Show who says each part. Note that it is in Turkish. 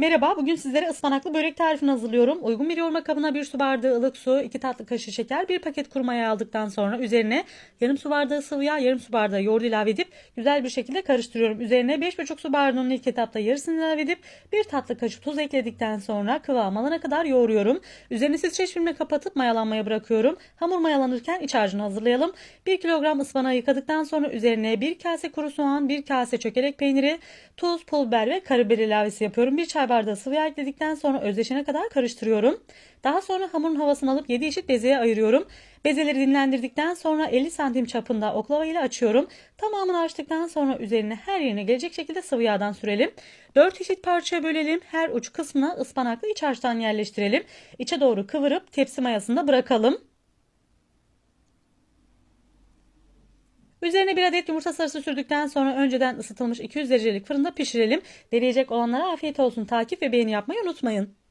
Speaker 1: Merhaba, bugün sizlere ıspanaklı börek tarifini hazırlıyorum. Uygun bir yoğurma kabına bir su bardağı ılık su, 2 tatlı kaşığı şeker, bir paket kuru maya aldıktan sonra üzerine yarım su bardağı sıvı yağ, yarım su bardağı yoğurt ilave edip güzel bir şekilde karıştırıyorum. Üzerine 5,5 su bardağının ilk etapta yarısını ilave edip bir tatlı kaşığı tuz ekledikten sonra kıvam alana kadar yoğuruyorum. Üzerini streç filmle kapatıp mayalanmaya bırakıyorum. Hamur mayalanırken iç harcını hazırlayalım. 1 kilogram ıspanağı yıkadıktan sonra üzerine 1 kase kuru soğan, 1 kase çökelek peyniri, tuz, pul biber ve karabiber ilavesi yapıyorum. 1 çay bardağı sıvı yağ ekledikten sonra özleşene kadar karıştırıyorum. Daha sonra hamurun havasını alıp 7 eşit bezeye ayırıyorum. Bezeleri dinlendirdikten sonra 50 santim çapında oklava ile açıyorum. Tamamını açtıktan sonra üzerine her yerine gelecek şekilde sıvı yağdan sürelim. 4 eşit parçaya bölelim. Her uç kısmına ıspanaklı iç harçtan yerleştirelim. İçe doğru kıvırıp tepsi mayasında bırakalım. Üzerine bir adet yumurta sarısı sürdükten sonra önceden ısıtılmış 200 derecelik fırında pişirelim. Deneyecek olanlara afiyet olsun. Takip ve beğeni yapmayı unutmayın.